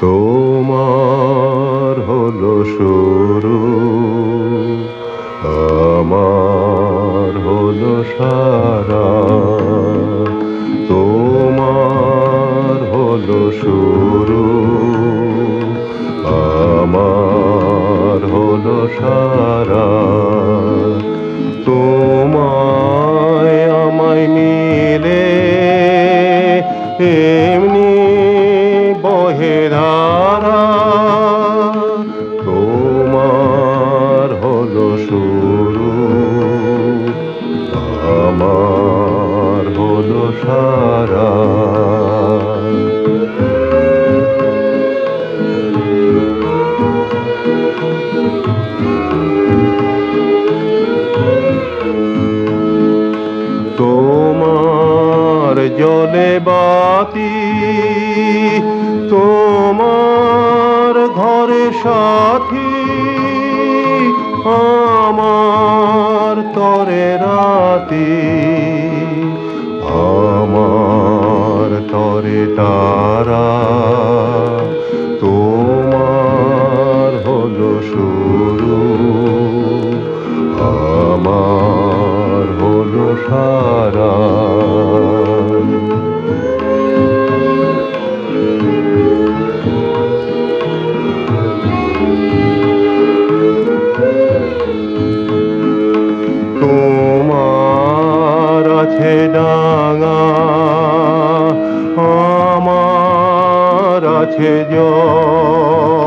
তোমার হলো শুরু, আমার হলো সারা। তোমার হলো শুরু, আমার হলো সারা। তোমায় আমায় মিলে এ ধারা তোমার হলো শুরু আমার হলো সারা। তোমার জলে বাতি সাথী আমার তরে রাতে আমার তরে তারা তোমার হলো শুরু আমার হলো সারা। আমার আছে জল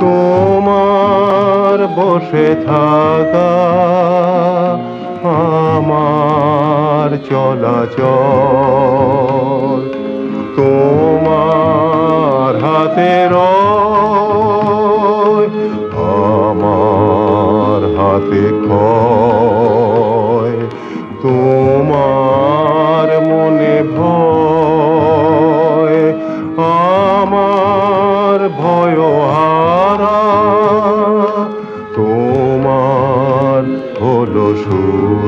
তোমার বসে থাকা আমার চলাচল। তোমার হাতে আমার হাতে তোমার to